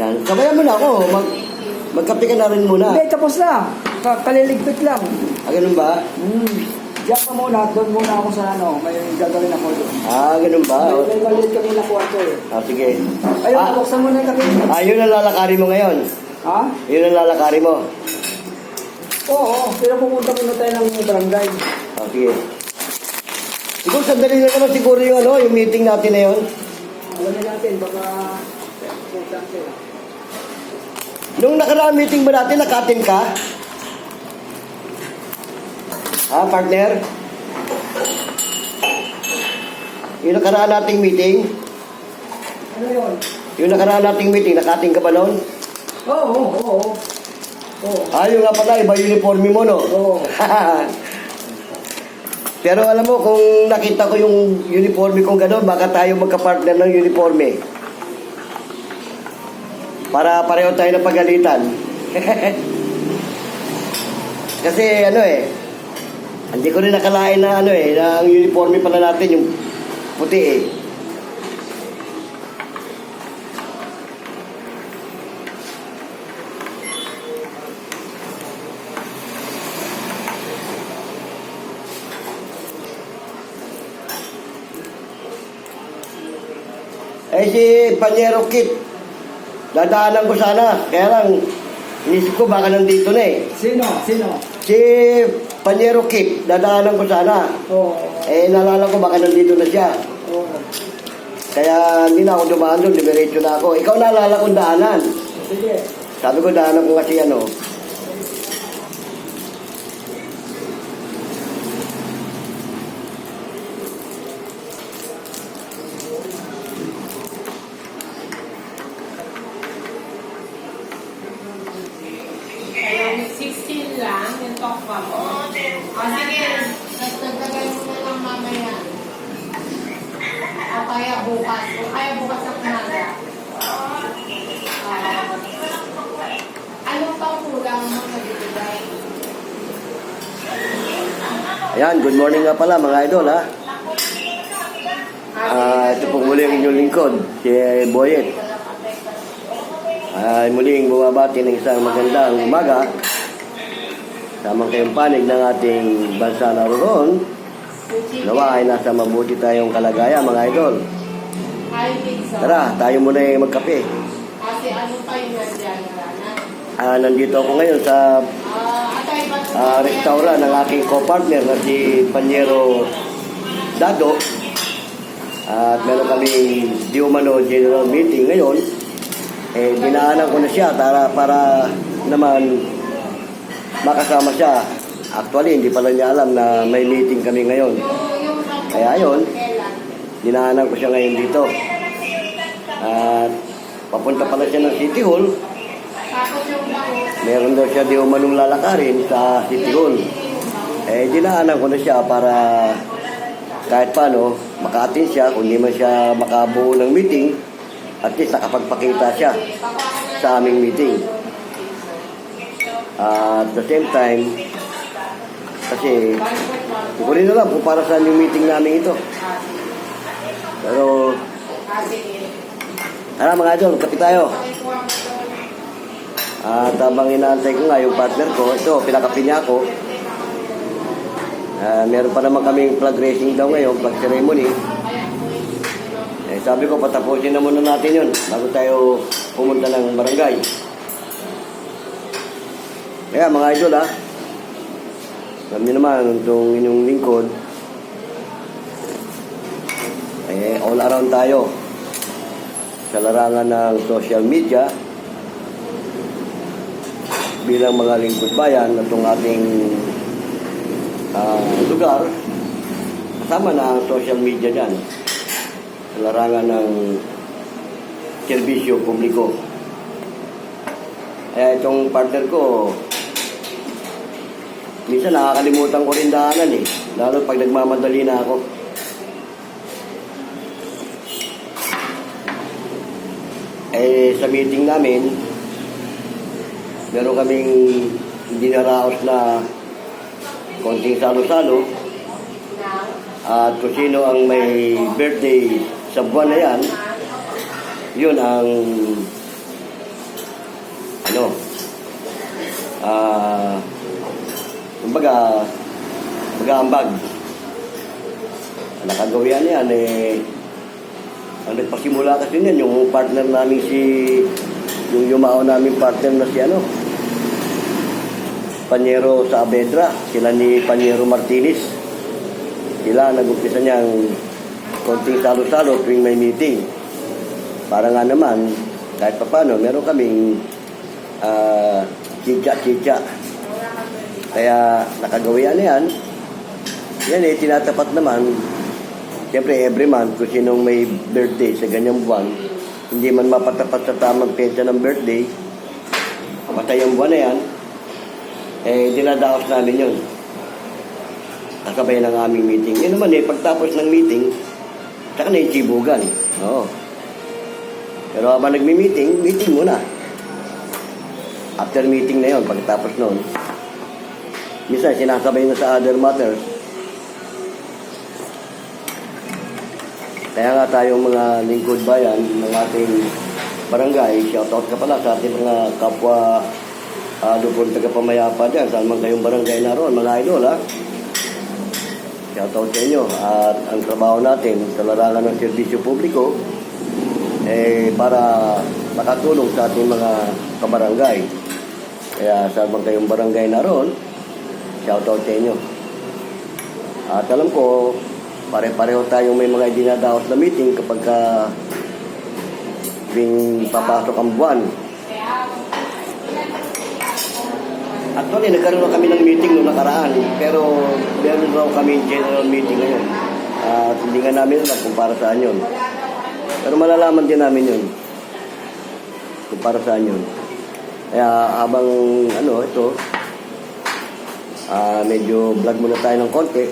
Yan. Sabayan mo na ako. Mag, magkape ka na rin muna. Hindi, tapos na. Ka- Kaliligpit lang. Ah, ganun ba? Hmm. Diyan ka muna, doon muna ako sa ano, may gagawin ako doon. Ah, ganun ba? May, may maliit kami na kwarto eh. Ah, sige. Ayun, Ah, buksan mo na yung kape. ah, yun ang lalakari mo ngayon. Ha? Yun ang lalakari mo. Oo, pero pumunta muna tayo ng barangay. Ah, sige. Siguro sandali na naman siguro yung ano, yung meeting natin na yun. Alam natin, baka... importante. Nung nakaraang meeting ba natin, nakatin ka? Ha, partner? Yung nakaraan nating meeting, Ano yun? yung nakaraan nating meeting, nakating ka ba noon? Oo, oo, oo. Oo. Ah, yung nga pala, iba uniforme mo, no? Oo. Pero alam mo, kung nakita ko yung uniforme kong gano'n, baka tayo magka-partner ng uniforme. Para pareho tayo ng pagalitan. Kasi ano eh, hindi ko rin nakalain na ano eh, na ang uniforme pala natin yung puti eh. Eh si Panyero Kit, dadaanan ko sana. Kaya lang, inisip ko baka nandito na eh. Sino? Sino? Si Panyero Kit, dadaanan ko sana. Oo. Eh, nalala ko baka nandito na siya. Oo. Kaya hindi na ako dumaan doon, diretso na ako. Ikaw naalala kong daanan. Sige. Sabi ko daanan ko kasi ano. Ayun, 16 lang, yung tokwa mo. O sige, tapos dagdagan mo na lang mamaya. O kaya bukas. O kaya bukas na umaga. Ah, anong pang kulang mo nabibigay? Ayan, good morning nga pala mga idol ha. Ah, ito pong muli ang inyong lingkod, si Boyet. Ay muling bumabati ng isang magandang umaga. Tamang kayong panig ng ating bansa naroon. Nawa ay nasa mabuti tayong kalagayan mga idol. Tara, tayo muna ay magkape. Kasi ano pa yung? Ah, nandito ako ngayon sa Ah, restaurant ng aking co-partner na si Panyero Dado. At meron kami di umano general meeting ngayon. Eh, dinaanan ko na siya para, para naman makasama siya. Actually, hindi pala niya alam na may meeting kami ngayon. Kaya yun, dinaanan ko siya ngayon dito. At papunta pala siya ng City Hall. Meron daw siya di umanong lalakarin sa Hall. Eh, dinaanan ko na siya para kahit paano, maka-attend siya, kung di man siya makabuo ng meeting, at least nakapagpakita siya sa aming meeting. at the same time, kasi hindi ko rin alam kung para saan yung meeting namin ito. Pero, tara mga idol, kapit tayo. At habang inaantay ko nga yung partner ko, ito, pinakapi niya ako. Ah, meron pa naman kaming flag racing daw ngayon, flag ceremony. Eh, sabi ko, patapusin na muna natin yun bago tayo pumunta ng barangay. Kaya mga idol ha, alam niyo naman, itong inyong lingkod, eh, all around tayo sa larangan ng social media, bilang mga lingkod bayan na itong ating ah, lugar, kasama na ang social media dyan sa larangan ng serbisyo publiko. Eh, itong partner ko, minsan nakakalimutan ko rin daanan eh. Lalo pag nagmamadali na ako. Eh, sa meeting namin, meron kaming dinaraos na konting salo-salo. At kung sino ang may birthday sa buwan na yan, yun ang ano, ah, uh, kumbaga, mag-aambag. Ang nakagawian yan, eh, ang nagpasimula kasi niyan, yung partner namin si, yung yumao namin partner na si ano, Panyero sa Abedra, sila ni Panyero Martinez. Sila nag-umpisa niyang konting salo-salo tuwing may meeting. Para nga naman, kahit pa paano, meron kaming ah, chitsa-chitsa. Kaya nakagawian na yan. Yan eh, tinatapat naman. Siyempre, every month, kung sinong may birthday sa ganyang buwan, hindi man mapatapat sa tamang petsa ng birthday, matay ang buwan na yan, eh, dinadaos namin yun. Kasabay ng aming meeting. Yun naman eh, pagtapos ng meeting, saka na yung chibugan. Oo. Pero habang nagmi-meeting, meeting muna. After meeting na yun, pagkatapos noon, minsan sinasabay na sa other matters. Kaya nga tayong mga lingkod bayan ng ating barangay, shoutout ka pala sa ating mga kapwa uh, lupon taga-pamayapa dyan, saan man kayong barangay naroon, mga idol ha. Shoutout sa inyo. At ang trabaho natin sa larangan ng serbisyo publiko, eh, para makatulong sa ating mga kabarangay. Kaya saan man kayong barangay naroon, shoutout sa inyo. At alam ko, pare-pareho tayong may mga dinadaos na meeting kapag ka tuwing papasok ang buwan. Actually, nagkaroon na kami ng meeting noong nakaraan, pero meron raw kami general meeting ngayon. At hindi nga namin alam kung para saan yun. Pero malalaman din namin yun. Kung para saan yun. Kaya habang ano, ito, ah medyo vlog muna tayo ng konti.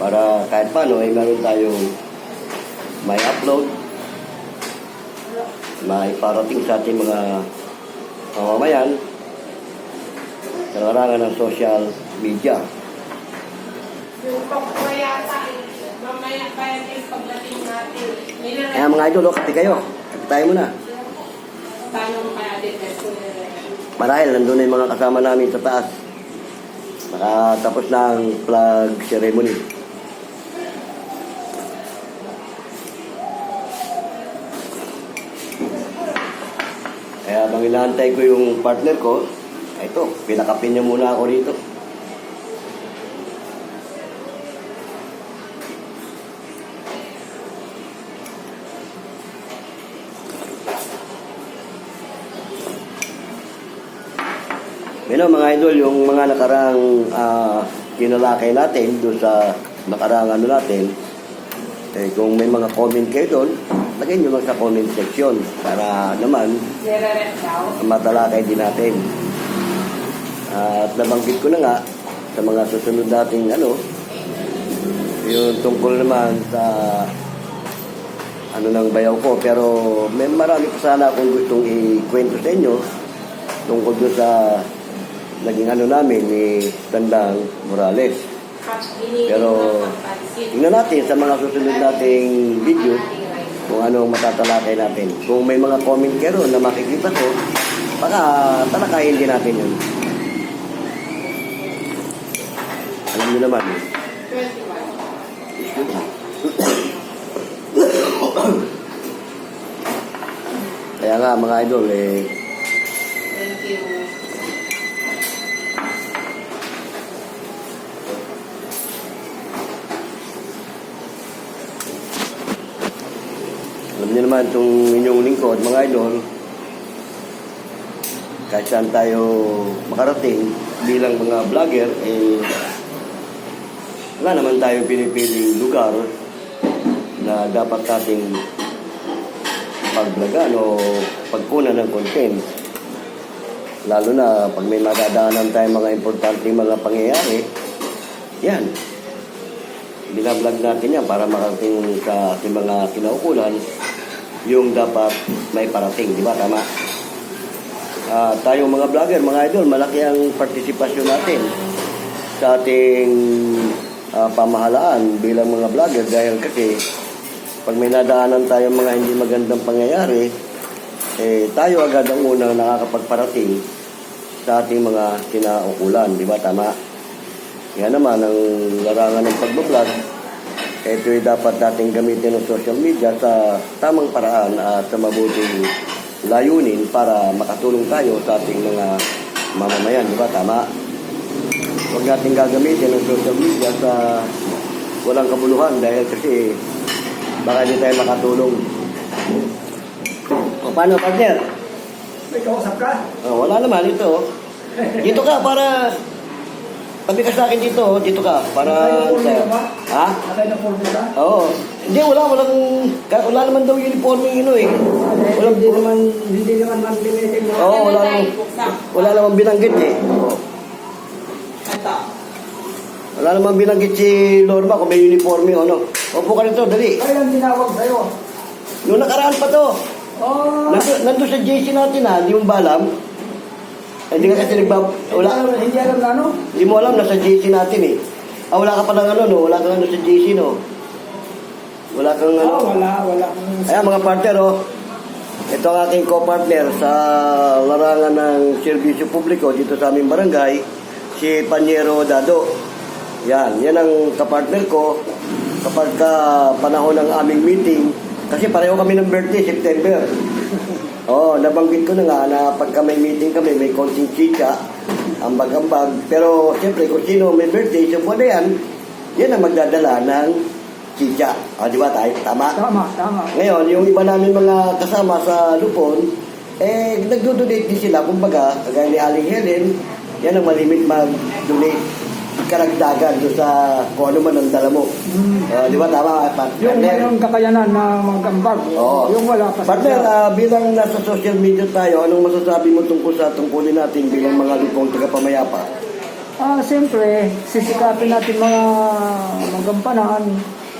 Para kahit paano, ay meron tayong may upload, may parating sa ating mga mamamayan sa larangan ng social media. Kaya mga idol, oh, kape kayo. Kape tayo muna. Marahil, nandun na yung mga kasama namin sa taas. Nakatapos na ang flag ceremony. Kaya habang inaantay ko yung partner ko, ito, pinakapin niya muna ako rito. Pero mga idol, yung mga nakarang uh, natin doon sa nakarang ano natin, eh, kung may mga comment kayo doon, lagay nyo lang sa comment section para naman daw. matalakay din natin. At nabanggit ko na nga sa mga susunod nating ano, yung tungkol naman sa ano ng bayaw ko. Pero may marami pa sana akong gustong ikwento sa inyo tungkol doon sa naging ano namin ni Tandang Morales. Pero, Tingnan natin sa mga susunod nating video kung ano ang matatalakay natin. Kung may mga comment kayo na makikita ko, baka talakayin din natin yun. Alam niyo naman. 21. Kaya nga mga idol, eh, alam niyo naman itong inyong lingkod, mga idol, kahit saan tayo makarating bilang mga vlogger, eh, wala naman tayong pinipiling lugar na dapat nating paglagan o pagkunan ng content. Lalo na pag may madadaanan tayong mga importanteng mga pangyayari, yan. Binablog natin yan para makarating sa ating mga kinaukulan yung dapat may parating, di ba? Tama? Ah, tayong mga vlogger, mga idol, malaki ang partisipasyon natin sa ating ah, pamahalaan bilang mga vlogger dahil kasi pag may nadaanan tayong mga hindi magandang pangyayari, eh, tayo agad ang unang nakakapagparating sa ating mga kinaukulan, di ba? Tama? Yan naman ang larangan ng pagbablog. Ito ay dapat nating gamitin ng social media sa tamang paraan at sa mabuting layunin para makatulong tayo sa ating mga mamamayan, di ba? Tama? Huwag natin gagamitin ng social media sa walang kabuluhan dahil kasi baka hindi tayo makatulong. O paano, partner? May kausap ka? Oh, wala naman ito. Dito ka para tabi ka sa akin dito, oh. dito ka para ba? Ha? Naka-uniforme ka? Oo. Hindi wala walang wala naman daw uniform yung ino eh. Walang hindi naman, hindi naman manlimitin mo. Oo, wala naman wala naman binanggit eh. Oo. Ito. Wala naman binanggit si Norma kung may uniforme o ano. Opo ka rito, dali. Ay, ang tinawag sa'yo. Noong nakaraan pa to. Oh, Nandun, nandun sa JC natin ha, hindi mo ba alam? Hindi ka kasi nagbab... Wala, Hindi alam, hindi alam na ano? Hindi mo alam, nasa JC natin eh. Ah, wala ka pa ng ano, no? Wala kang ano sa JC, no? Wala kang ano? Oh, wala, wala. Ayan, mga partner, oh. Ito ang aking co-partner sa larangan ng serbisyo publiko dito sa aming barangay, si Panyero Dado. Yan, yan ang kapartner ko kapag ka panahon ng aming meeting, kasi pareho kami ng birthday, September. Oo, oh, nabanggit ko na nga na pagka may meeting kami, may konting chicha, ambag-ambag. Pero siyempre, kung sino may birthday, sa buwan na yan, yan ang magdadala ng chicha. O, di ba tayo? Tama? Tama, tama. Ngayon, yung iba namin mga kasama sa Lupon, eh, nagdo-donate din sila. Kumbaga, kagaya ni Aling Helen, yan ang malimit mag-donate karagdagan doon sa kung ano man ang dala mo. Mm. Ah, di ba? Tama, Pat- Yung partner? mayroong kakayanan na magambag. Oo. Yung wala pa Partner, ah, bilang nasa social media tayo, anong masasabi mo tungkol sa tungkulin natin bilang mga lupong taga-pamayapa? Ah, siyempre, sisikapin natin mga magampanan,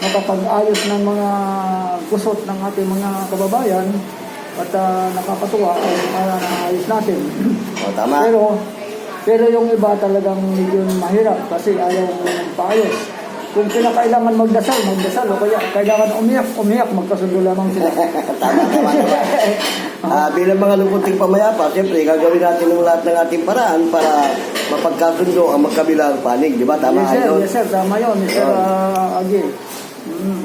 makapag-ayos ng mga gusot ng ating mga kababayan at ah, nakakatuwa kung para naayos natin. O, tama? Pero, pero yung iba talagang medyo mahirap kasi ayaw ng paayos. Kung kinakailangan magdasal, magdasal. O kaya kailangan umiyak, umiyak, magkasundo lamang sila. tama, tama, tama. Ah, bilang mga lupunting pamayapa, siyempre, gagawin natin ang lahat ng ating paraan para mapagkasundo ang magkabilang panig. Di ba? Tama, yes, sir. Idol? Yes, sir. Tama yun, Mr. Uh, Agi. Mm.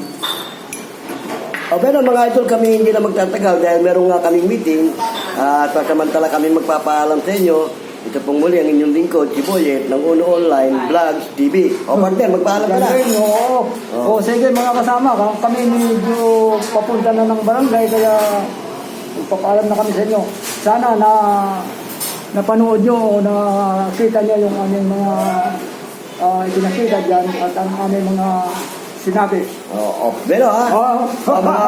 O pero mga idol, kami hindi na magtatagal dahil meron nga kaming meeting at pasamantala kami magpapaalam sa inyo. Ito pong muli ang inyong lingkod, si Boyet, ng Uno Online Vlogs TV. O partner, magpaalam ka na. Galing, oo. Oo. O sige mga kasama, ka- kami medyo papunta na ng barangay kaya magpapaalam na kami sa inyo. Sana na napanood nyo o nakita nyo yung aming mga uh, itinakita dyan at ang aming mga sinabi. O, o, pero ha, Oh. O, mga,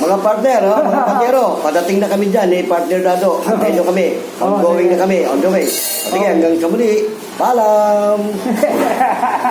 mga partner, ha, mga partnero, padating na kami dyan, eh, partner Dado. Antayin nyo kami. Oh, Ongoing na kami, on the way. Sige, Oh. hanggang sa muli. Paalam!